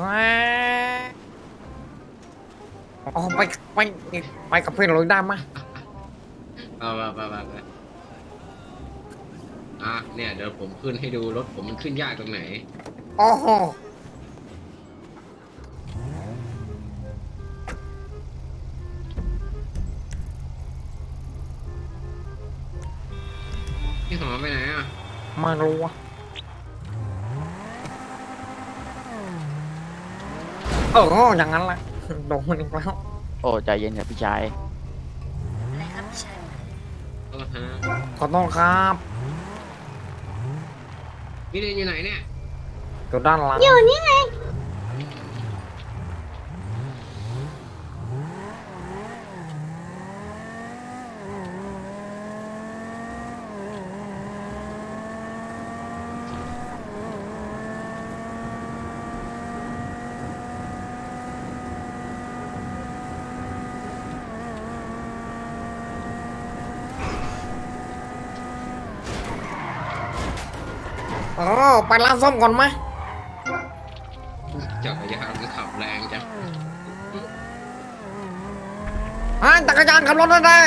แหวอ๋อไปไปไปกับเพื่อนเราได้ไหมยไปไปไปไปไปอะเนี่ยเดี๋ยวผมขึ้นให้ดูรถผมมันขึ้นยากตรงไหน โอ้โหพี่หอมไปไหนอะไม่รู้อะ เอออย่างนั้นแหละโดนอีกแล้วโอ้ใจเย็นครับพี่ชาย อะไรครับพี่ชายเออฮะขอโทษครับพี่เรนอยู่ไหนเนี่ยอยู่ด้านหลังอยู่นี่ไง ออไปร้านซ่อมก่อนไหมจักรยานมันขับแรงจังฮะจักรยานขับรถได้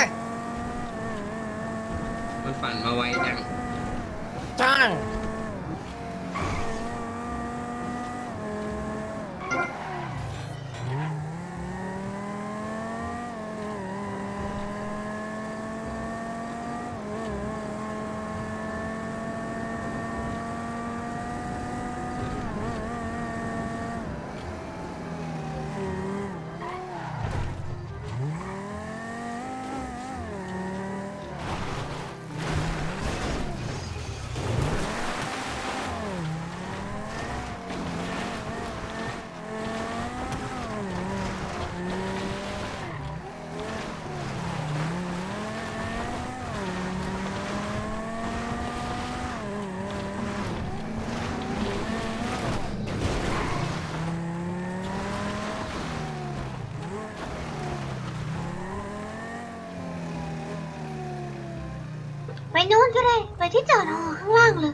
นู้นก็ได้ ไปที่จอดหอข้างล่างเลย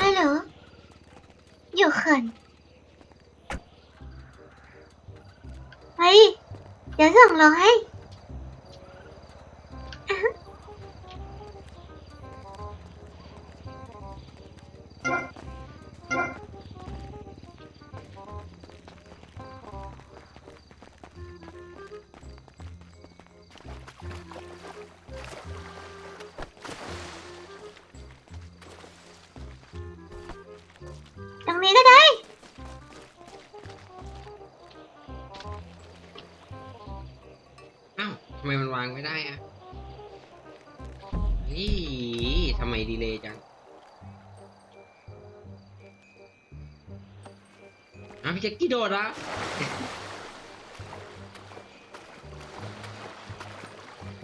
ฮัลโหลอยู่เขิน เดี๋ อ้าวพี่แจ็คกี้โดดละ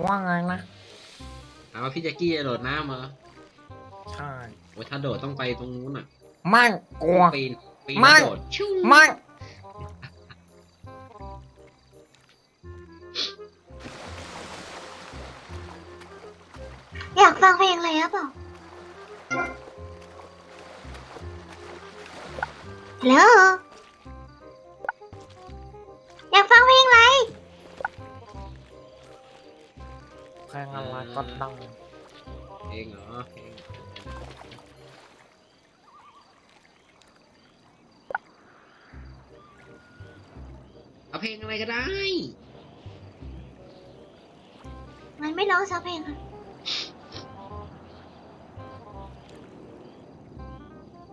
ว่าไงนะอ้าวพี่แจ็คกี้จะโดดน้ำเหรอใช่โอ้ยถ้าโดดต้องไปตรงนู้นอะไม่กลัว ปีนปีนไม่แล้วโดดชิวไม่อยากฟังเพลงอะไรหรือเปล่าฮัลโหล อาเพลงอะไรก็ได้ มันไม่ร้องสักเพลงค่ะ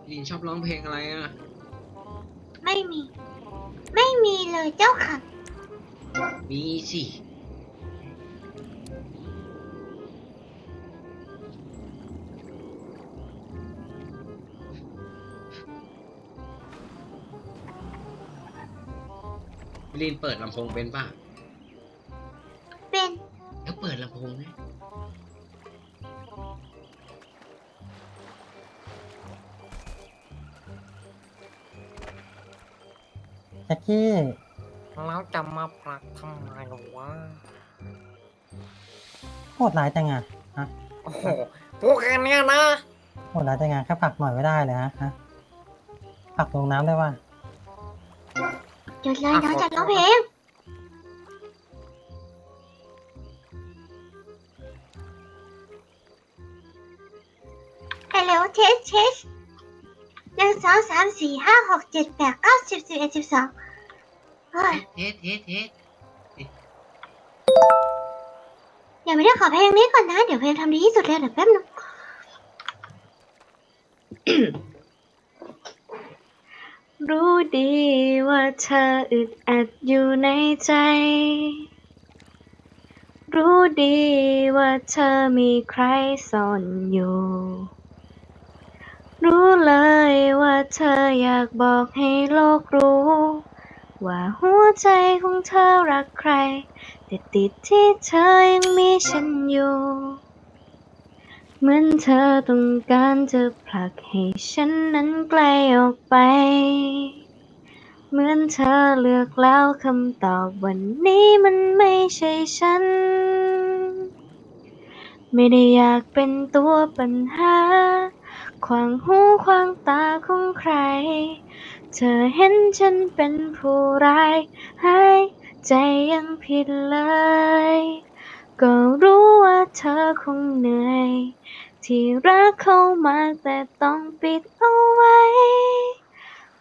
ลินชอบร้องเพลงอะไรอะ ไม่มี ไม่มีเลยเจ้าค่ะ มีสิ ลินเปิดลำโพงเป็นป่ะเป็นเดี๋ยวเปิดลำโพงนะแจ็คกี้ แล้วจะมาผลักทำไมหรอวะ โหดร้ายจังอะฮะ โอ้โหพวกแค่เนี้ยนะ โหดร้ายจังอะแค่ผลักหน่อยไม่ได้เลยฮะฮะผลักลงน้ำได้ว่า หยุดเลยน้องจะร้องเพลงฮัลโหลเทสเทสหนึ่งสองสามสี่ห้าหกเจ็ดแปดเก้าสิบสิบเอ็ดสิบสองเฮ้ยเทสเทสเทสยังไม่ได้ขอเพลงนี้ก่อนนะ เดี๋ยวเพลงทำดีที่สุดเลยเดี๋ยวแป๊บนึง รู้ดีว่า เธออึดอัดอยู่ในใจ รู้ดีว่าเธอมีใครซ่อนอยู่ รู้เลยว่าเธออยากบอกให้โลกรู้ ว่าหัวใจของเธอรักใคร แต่ติดที่เธอยังมีฉันอยู่ เหมือนเธอต้องการจะผลักให้ฉันนั้นไกลออกไป เหมือนเธอเลือกแล้วคำตอบวันนี้มันไม่ใช่ฉัน ไม่ได้อยากเป็นตัวปัญหา ขวางหูขวางตาของใคร เธอเห็นฉันเป็นผู้ร้ายหายใจยังผิดเลย ก็รู้ว่าเธอคงเหนื่อย ที่รักเขามากแต่ต้องปิดเอาไว้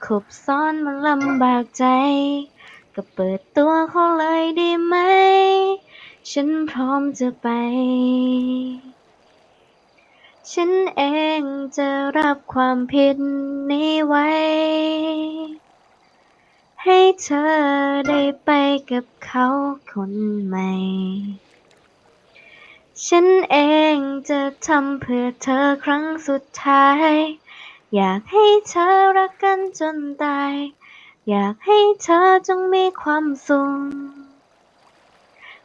คบซ้อนมันลำบากใจ ก็เปิดตัวเขาเลยได้ไหม ฉันพร้อมจะไป ฉันเองจะรับความผิดนี้ไว้ ให้เธอได้ไปกับเขาคนใหม่ ฉันเองจะทำเพื่อเธอครั้งสุดท้าย อยากให้เธอรักกันจนตาย อยากให้เธอจงมีความสุข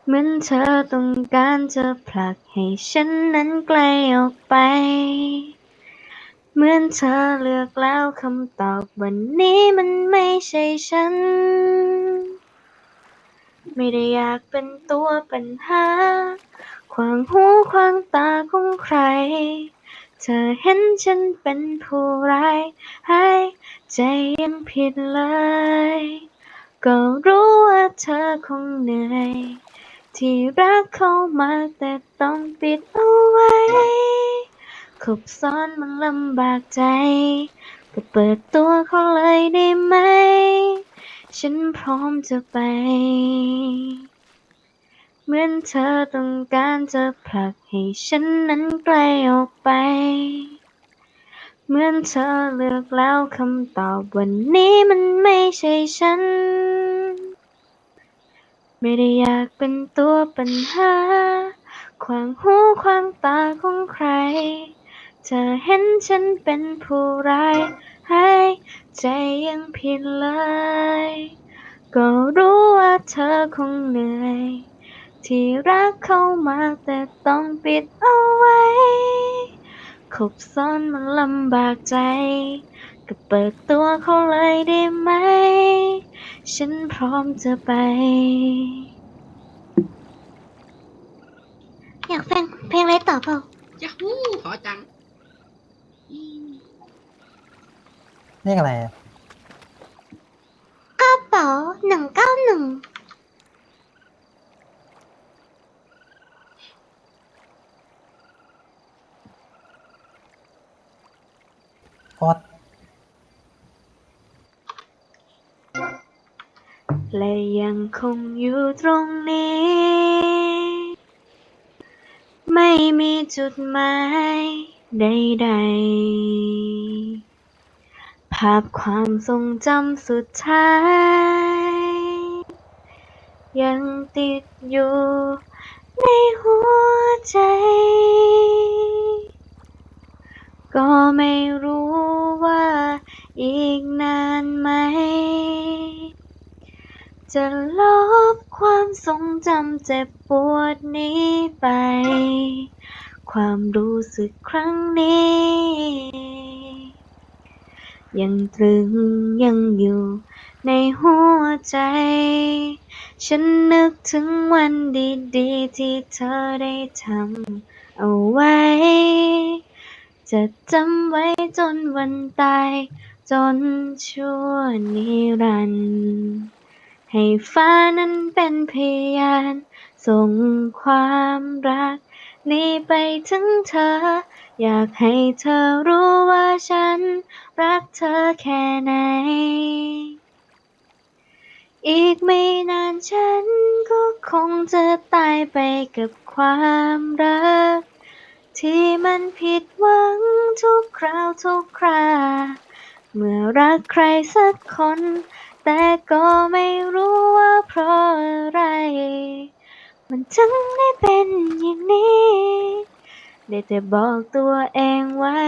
เหมือนเธอต้องการจะผลักให้ฉันนั้นไกลออกไป เหมือนเธอเลือกแล้วคำตอบวันนี้มันไม่ใช่ฉัน ไม่ได้อยากเป็นตัวปัญหาขวางหูขวางตาของใคร เธอเห็นฉันเป็นผู้ร้ายหายใจยังผิดเลย ก็รู้ว่าเธอคงเหนื่อย ที่รักเขามาแต่ต้องปิดเอาไว้คบซ้อนมันลำบากใจ ก็เปิดตัวเขาเลยได้ไหม ฉันพร้อมจะไป เหมือนเธอต้องการจะผลักให้ฉันนั้นไกลออกไป เหมือนเธอเลือกแล้วคำตอบวันนี้มันไม่ใช่ฉัน ไม่ได้อยากเป็นตัวปัญหาขวางหูขวางตาของใคร เธอเห็นฉันเป็นผู้ร้ายหายใจยังผิดเลย ก็รู้ว่าเธอคงเหนื่อย ที่รักเขามากแต่ต้องปิดเอาไว้คบซ้อนมันลำบากใจ ก็เปิดตัวเขาเลยได้ไหม ฉันพร้อมจะไป อยากฟังเพลงอะไรต่อเปล่ายาฮูขอจัง เรียกอะไรอะ กระเป๋าหนึ่งเก้าหนึ่ง กด และยังคงอยู่ตรงนี้ ไม่มีจุดหมายใดๆ ภาพความทรงจำสุดท้าย ยังติดอยู่ในหัวใจ ก็ไม่รู้ว่าอีกนานไหม จะลบความทรงจำเจ็บปวดนี้ไป ความรู้สึกครั้งนี้ ยังตรึงยังอยู่ในหัวใจ ฉันนึกถึงวันดีๆ ที่เธอได้ทำเอาไว้ จะจำไว้จนวันตาย จนชั่วนิรันดร์ ให้ฟ้านั้นเป็นพยาน ส่งความรัก นี้ไปถึงเธอ อยากให้เธอรู้ว่าฉัน รักเธอแค่ไหน อีกไม่นานฉันก็คงจะตายไปกับความรัก ที่มันผิดหวังทุกคราวทุกครา เมื่อรักใครสักคน แต่ก็ไม่รู้ว่าเพราะอะไร มันถึงได้เป็นอย่างนี้ ได้แต่บอกตัวเองไว้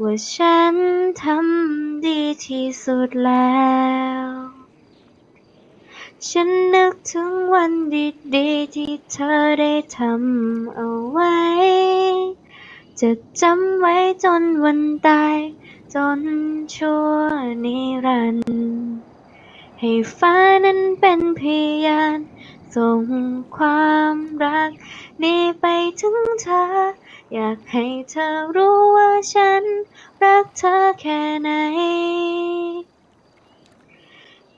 ว่าฉันทำดีที่สุดแล้ว ฉันนึกถึงวันดีๆที่เธอได้ทำเอาไว้ จะจำไว้จนวันตาย จนชั่วนิรันดร์ให้ฟ้านั้นเป็นพยานส่งความรัก นี้ไปถึงเธอ อยากให้เธอรู้ว่าฉัน รักเธอแค่ไหน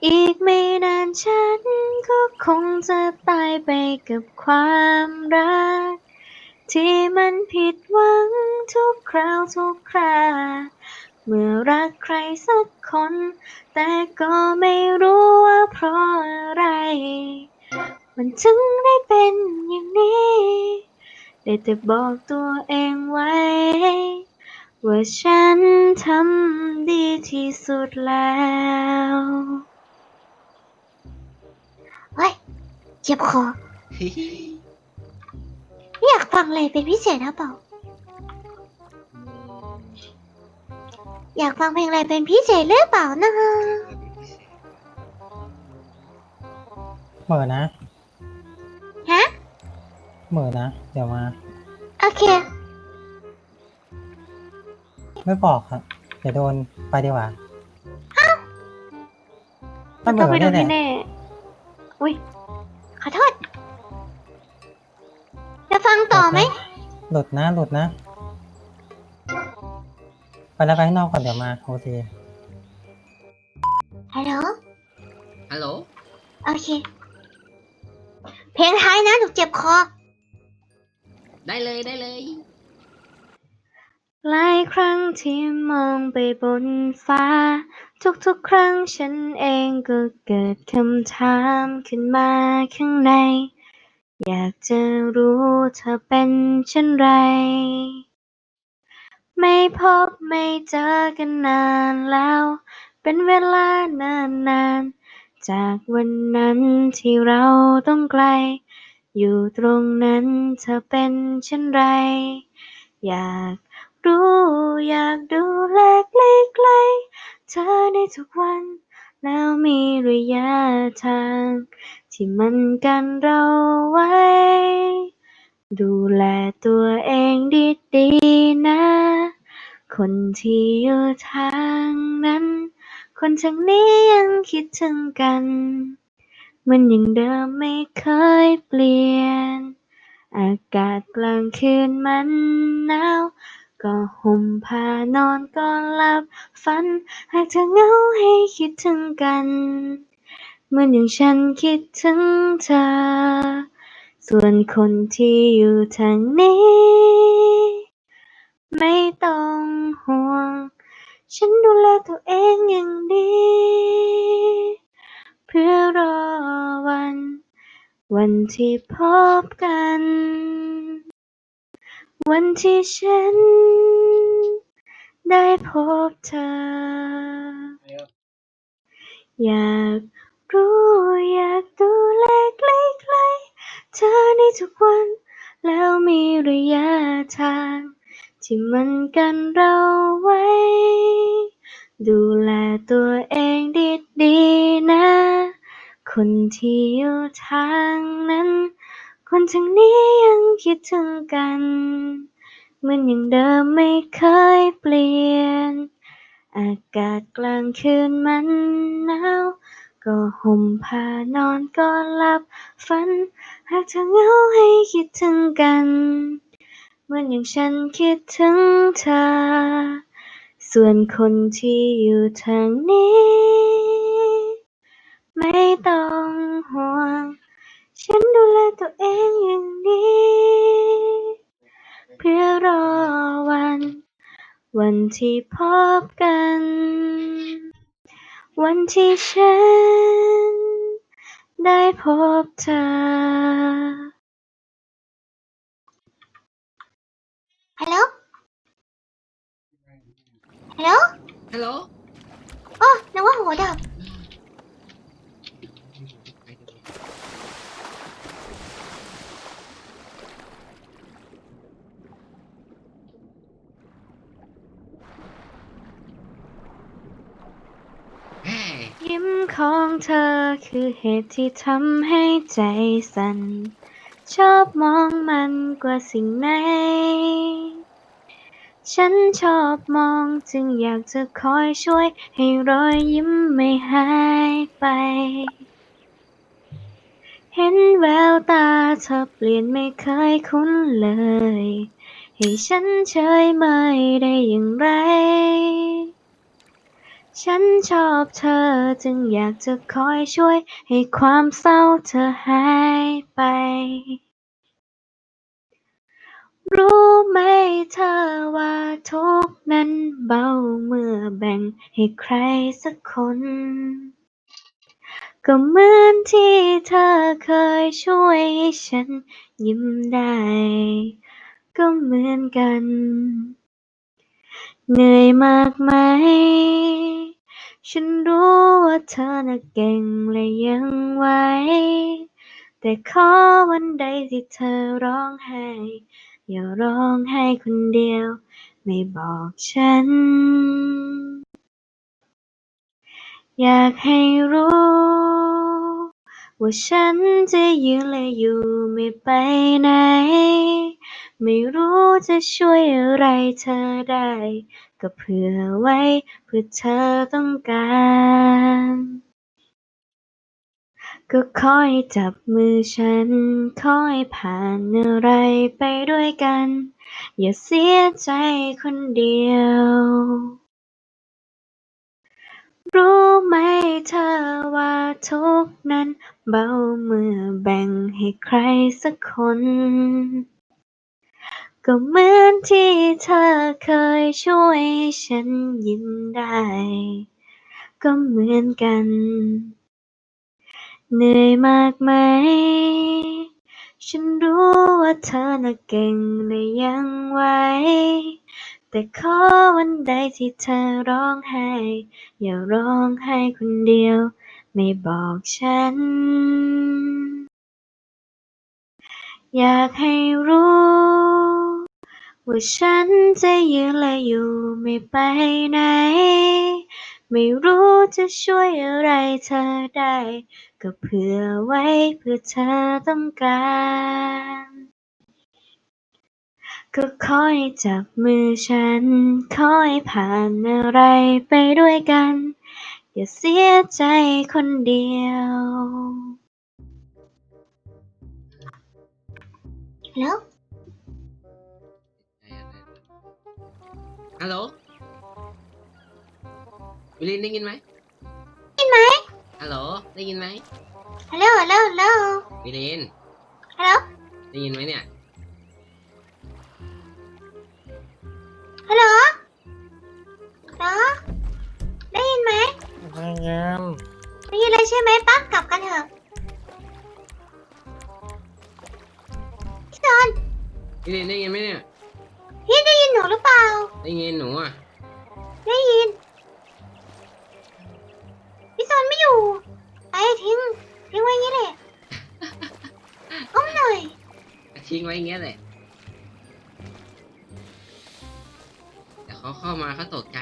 อีกไม่นานฉันก็คงจะตายไปกับความรัก ที่มันผิดหวังทุกคราวทุกครา เมื่อรักใครสักคน แต่ก็ไม่รู้ว่าเพราะอะไร มันถึงได้เป็นอย่างนี้ ได้แต่บอกตัวเองไว้ ว่าฉันทำดีที่สุดแล้วเฮ้ยเจ็บคอ ไม่อยากฟังอะไรเป็นพิเศษหรือเปล่า อยากฟังเพลงอะไรเป็นพิเศษหรือเปล่านะเหม่อนะฮะเหม่อนะ เดี๋ยวมา โอเค ไม่บอกครับเดี๋ยวโดนไปดีกว่าถ้าเหต้ม่องอไปดูเนี่ยแหพี่ละแน่อุ้ยขอโทษ จะฟังต่อไหม หลุดนะหลุดนะไป แล้วไปข้างนอกก่อนเดี๋ยวมาโอเคฮัลโหล ฮัลโหล โอเค เพลงท้ายนะ หนูเจ็บคอ ได้เลยได้เลย หลายครั้งที่มองไปบนฟ้า ทุกๆ ครั้งฉันเองก็เกิดคำถามขึ้นมาข้างใน อยากจะรู้เธอเป็นเช่นไร ไม่พบไม่เจอกันนานแล้ว เป็นเวลานานๆจากวันนั้นที่เราต้องไกล อยู่ตรงนั้นเธอเป็นเช่นไร อยากรู้อยากดูแลใกล้ๆเธอในทุกวัน แล้วมีระยะทาง ที่มันกันเราไว้ ดูแลตัวเองดีๆนะ คนที่อยู่ทางนั้น คนทางนี้ยังคิดถึงกัน มันย่างเดิมไม่เคยเปลี่ยน อากาศกลางคืนมันหนาว ก็ห่มผ้านอนก่อนหลับฝัน หากเธอเหงาให้คิดถึงกัน เหมือนอย่างฉันคิดถึงเธอ ส่วนคนที่อยู่ทางนี้ ไม่ต้องห่วง ฉันดูแลตัวเองอย่างดี เพื่อรอวัน วันที่พบกัน วันที่ฉัน ได้พบเธอ อยากรู้อยากดูแลใกล้ๆ เธอในทุกวัน แล้วมีระยะทาง ที่มันกันเราไว้ ดูแลตัวเองดีๆนะ คนที่อยู่ทางนั้น คนทางนี้ยังคิดถึงกันเหมือนอย่างเดิมไม่เคยเปลี่ยน อากาศกลางคืนมันหนาว ก็ห่มผ้านอนก็หลับฝัน หากเธอเหงาให้คิดถึงกัน เหมือนอย่างฉันคิดถึงเธอ ส่วนคนที่อยู่ทางนี้ ไม่ต้องห่วง ฉันดูแลตัวเองอย่างดีเพื่อรอวัน วันที่พบกัน วันที่ฉันได้พบเธอ ฮัลโหล ฮัลโหล ฮัลโหล โอ้นึกว่าหัวดับ เฮ้ย ยิ้ม ของเธอคือเหตุที่ทำให้ใจสั่น ชอบมองมันกว่าสิ่งไหน ฉันชอบมองจึงอยากจะคอยช่วย ให้รอยยิ้มไม่หายไป เห็นแววตาเธอเปลี่ยนไม่เคยคุ้นเลย ให้ฉันเฉยเมยได้อย่างไร ฉันชอบเธอจึงอยากจะคอยช่วย ให้ความเศร้าเธอหายไป รู้ไหมเธอว่าทุกนั้นเบาเมื่อแบ่งให้ใครสักคน ก็เหมือนที่เธอเคยช่วยให้ฉันยิ้มได้ ก็เหมือนกัน เหนื่อยมากไหม ฉันรู้ว่าเธอน่ะเก่งและยังไหว แต่ขอวันใดที่เธอร้องไห้ อย่าร้องไห้คนเดียว ไม่บอกฉัน อยากให้รู้ ว่าฉันจะยืนและอยู่ไม่ไปไหน ไม่รู้จะช่วยอะไรเธอได้ ก็เผื่อไว้เพื่อเธอต้องการ ก็คอยจับมือฉัน คอยผ่านอะไรไปด้วยกัน อย่าเสียใจคนเดียว รู้ไหมเธอว่าทุกนั้นเบาเมื่อแบ่งให้ใครสักคน ก็เหมือนที่เธอเคยช่วยฉันยิ้มได้ ก็เหมือนกัน เหนื่อยมากไหม ฉันรู้ว่าเธอน่ะเก่งและยังไหวแต่ขอวันใดที่เธอร้องไห้ อย่าร้องไห้คนเดียว ไม่บอกฉัน อยากให้รู้ ว่าฉันจะยืนและอยู่ไม่ไปไหน ไม่รู้จะช่วยอะไรเธอได้ ก็เผื่อไว้เพื่อเธอต้องการ ก็คอยจับมือฉัน คอยผ่านอะไรไปด้วยกัน อย่าเสียใจคนเดียวแล้ว ฮัลโหลวิลินได้ยินไหมได้ยินไหมฮัลโหลได้ยินไหมฮัลโหลฮัลโหลฮัลโหลวิลินฮัลโหลได้ยินไหมเนี่ยฮัลโหลฮัลโหลได้ยินไหมพยายามได้ยินเลยใช่ไหมปั๊กกลับกันเถอะพี่ซอนวิลินได้ยินไหมเนี่ย ได้ยินหนูอะได้ยินพี่ซอนไม่อยู่ไปทิ้งทิ้งไว้อย่างนี้แหละอ้อมหน่อยทิ้งไว้อย่างเงี้ยแหละแต่เขาเข้ามาเขาตกใจ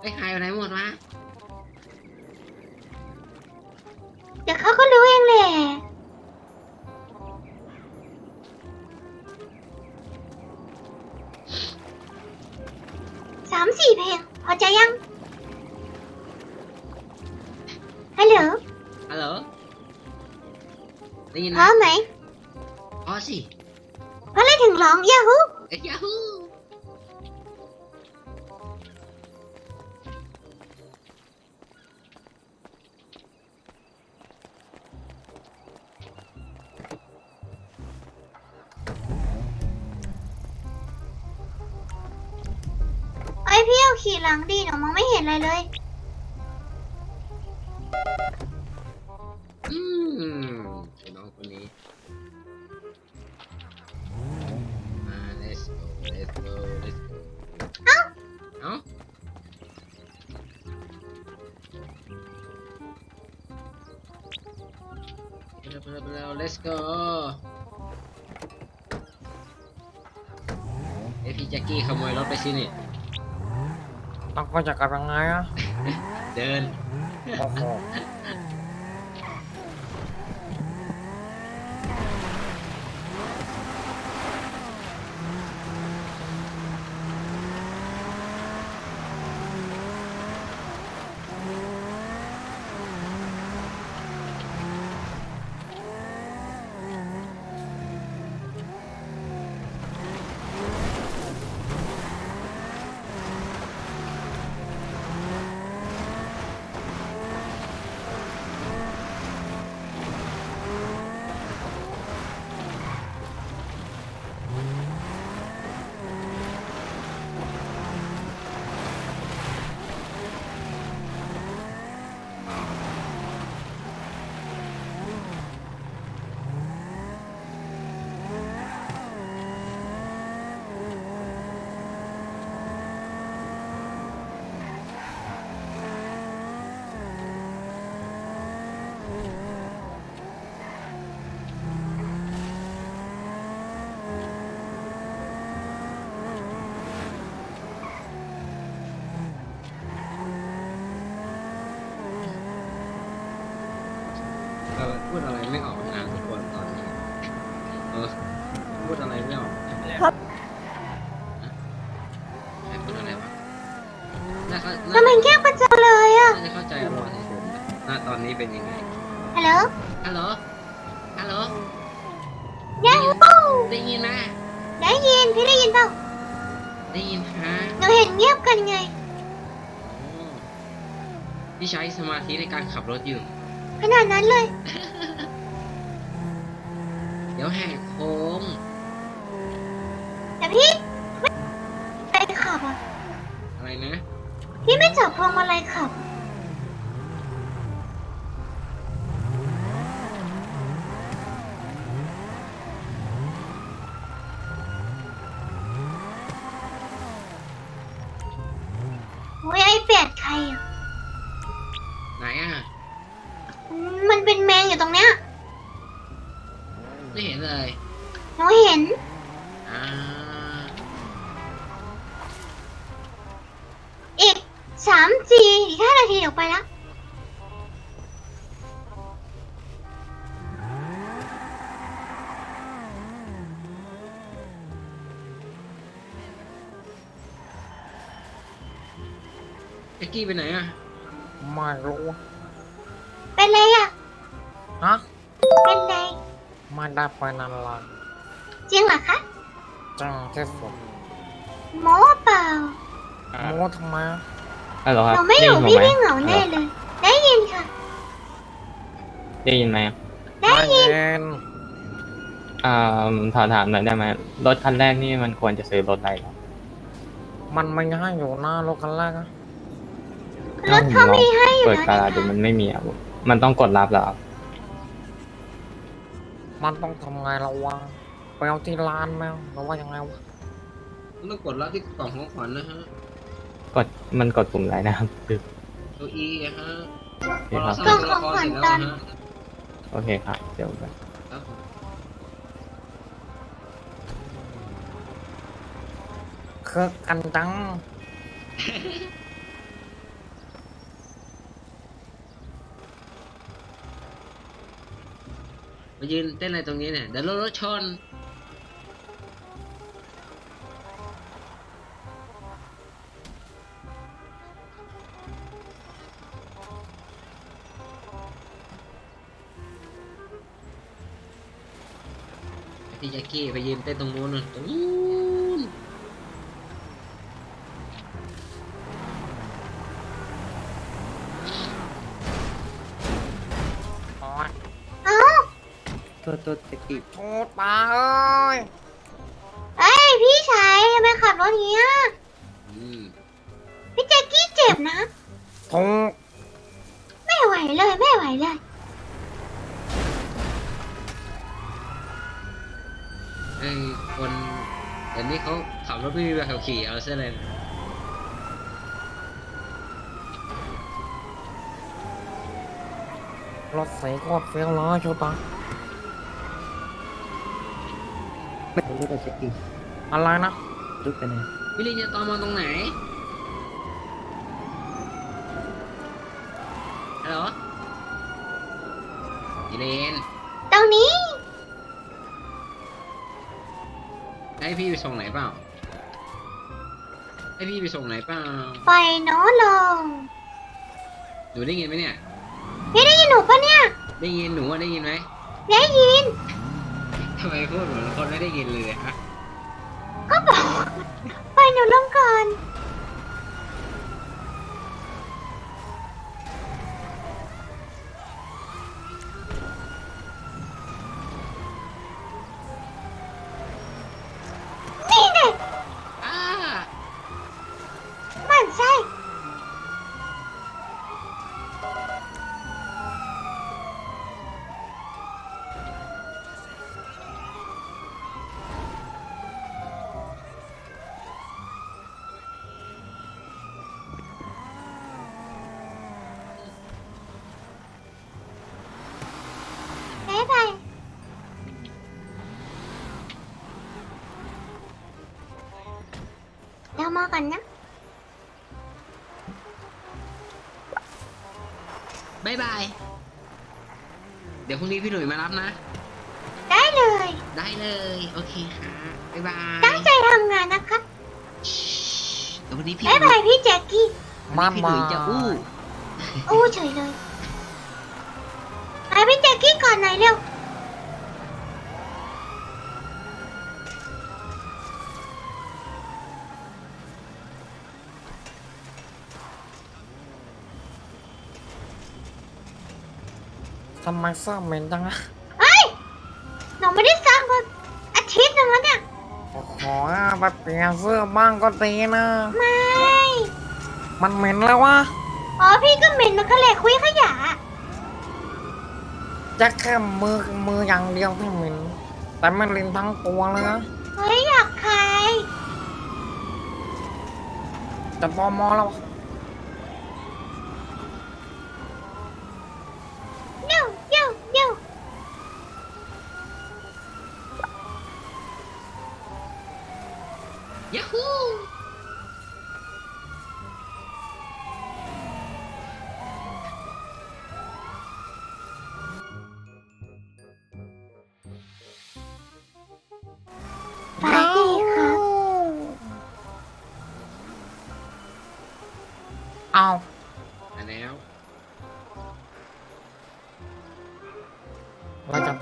ไอ้ยหายไปไหนหมดวะ ได้ยินพไหมร้อมไหมพอสิพอเลยถึงร้องยาฮูเอ้ยยาฮูไอยพี่เอาขี่หลังดีหนูมองไม่เห็นอะไรเลย ก็จะกลับยังไงอะเดิน โอ้โห Oh. รขับรถอยู่ ขนาดนั้นเลย เดี๋ยวแหกโค้งแต่พี่ไม่ไปขับอะอะไรนะ พี่ไม่จับพวงมาลัยขับโกกี้ไปไหนอะไม่รู้เป็นไรอะ ฮะเป็นไร ไม่ได้ไปนานละจริงเหรอคะจังที่สุดโม้เปล่า โม้ทำไมอะฮัลโหลครับหนูไม่อยู่ด้พี่ยินผมไม่เหงาแน่เลย ได้ยินค่ะ ได้ยินไหมได้ไม่ยิน เย็นอ่าถามถามหน่อยได้ไหมรถคันแรกนี่มันควรจะซื้อรถอะไรเหรอมันไม่ให้อยู่หน้ารถคันแรกอะ รถเขามีให้อยู่เปิดแล้วกาลานะดูคะมันไม่มีอะมันต้องกดรับเหรอครับมันต้องทำไงเราวะไปเอาที่ร้านแมวหรือว่ายังไงวะต้องกดรับที่กล่องของขวัญนะฮะ กดมันกดปุ่มอะไรนะครับคือตัวอีอะฮะโอเคครับพอเราสร้างตัวละครเสร็จแล้วอะฮะโอเคครับเดี๋ยวไปครับผมคือกันจัง มายืนเต้นอะไรตรงนี้เนี่ย เดี๋ยวรถรถชน พี่แจ็คกี้ไปยืนเต้นตรงนู้นนู่นตรงนู้น ตัวตัวตะกี้โอ้ตาเอ้ยเอ้ยพี่ชายทำไมขับรถอย่างเงี้ยอืมพี่แจ็คกี้เจ็บนะถูกไม่ไหวเลยไม่ไหวเลย ไอ้คนเดี๋ยวนี้เขาขับรถไม่มีใบขับขี่เอาซะเลยรถเสียโคตรเฟี้ยวเลยชูตาไม่รู้ตัวตะกี้อะไรนะลุกไปไหนวิลลี่จะตอมอตรงไหนฮัลโหลอีเลนตรงนี้ ให้พี่ไปส่งไหนเปล่าให้พี่ไปส่งไหนเปล่าปล่อยน้องลงหนูได้ยินไหมเนี่ย พี่ได้ยินหนูปะเนี่ย ได้ยินหนูว่าได้ยินไหม ได้ยิน ทำไมพูดเหมือนคนไม่ได้ยินเลยฮะ ก็บอกปล่อยหนูลงก่อน นี่ไง อ้า มันใช่ บ๊ายบาย เดี๋ยวมากันนะ บายบาย เดี๋ยวพรุ่งนี้พี่หนุ่ยมารับนะ ได้เลย ได้เลย โอเคค่ะบายบายตั้งใจทำงานนะครับเดี๋ยววันนี้พี่บ๊ายบายพี่แจ็คกี้ วันนี้พี่หนุ่ยจะอู้อู้เฉยเลยไปพี่แจ็คกี้ก่อนหน่อยเร็ว ไมเสื้อเหม็นจังอะเฮ้ยหนูไม่ได้ซักมาอาทิตย์หนึงแล้วเนี่ย โอ้โหไปเปลี่ยนเสื้อบ้างก็ดีนะ ไม่ มันเหม็นแล้ววะอ๋อพี่ก็เหม็นมันก็เลยคุยขยะ จะแค่มือมืออย่างเดียวที่เหม็น แต่ไม่ลินทั้งตัวเลยนะเฮ้ยอยากใครจะตอมอแล้ววะ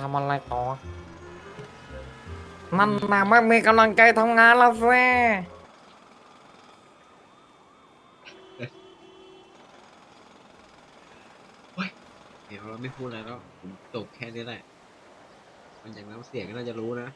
ำอะไรต่อ นั่นนะไม่มีกำลังใจทำงานแล้วสิเดี๋ยวเราไม่พูดอะไรแล้วผมจบแค่นี้แหละ มันจางน้ำเสียงก็น่าจะรู้นะ